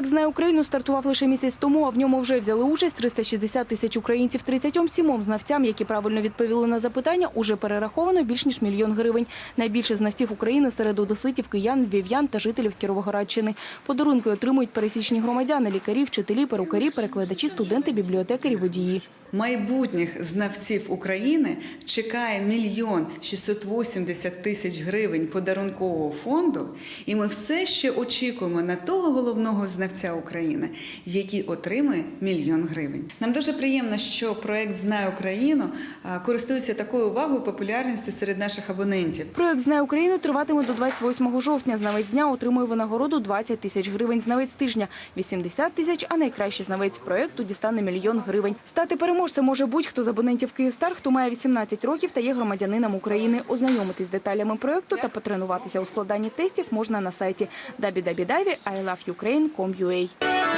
Проект «Знай Україну» стартував лише місяць тому, а в ньому вже взяли участь 360 тисяч українців. 37 знавцям, які правильно відповіли на запитання, уже перераховано більш ніж мільйон гривень. Найбільше знавців України серед одеситів, киян, львів'ян та жителів Кіровоградщини. Подарунки отримують пересічні громадяни, лікарі, вчителі, перукарі, перекладачі, студенти, бібліотекарі, водії. Майбутніх знавців України чекає мільйон 680 тисяч гривень подарункового фонду, і ми все ще очікуємо на того головного знавця України, який отримує мільйон гривень. Нам дуже приємно, що проект Знай Україну користується такою увагою популярністю серед наших абонентів. Проект «Знай Україну» триватиме до 28 жовтня. Знавець дня отримує винагороду 20 тисяч гривень. Знавець тижня – 80 тисяч, а найкращий знавець проекту дістане мільйон гривень. Стати переможцем може будь-хто з абонентів «Київстар», хто має 18 років та є громадянином України. Ознайомитись з деталями проекту та потренуватися у складанні тестів можна на сайті www.iloveukraine.com.ua. UAE.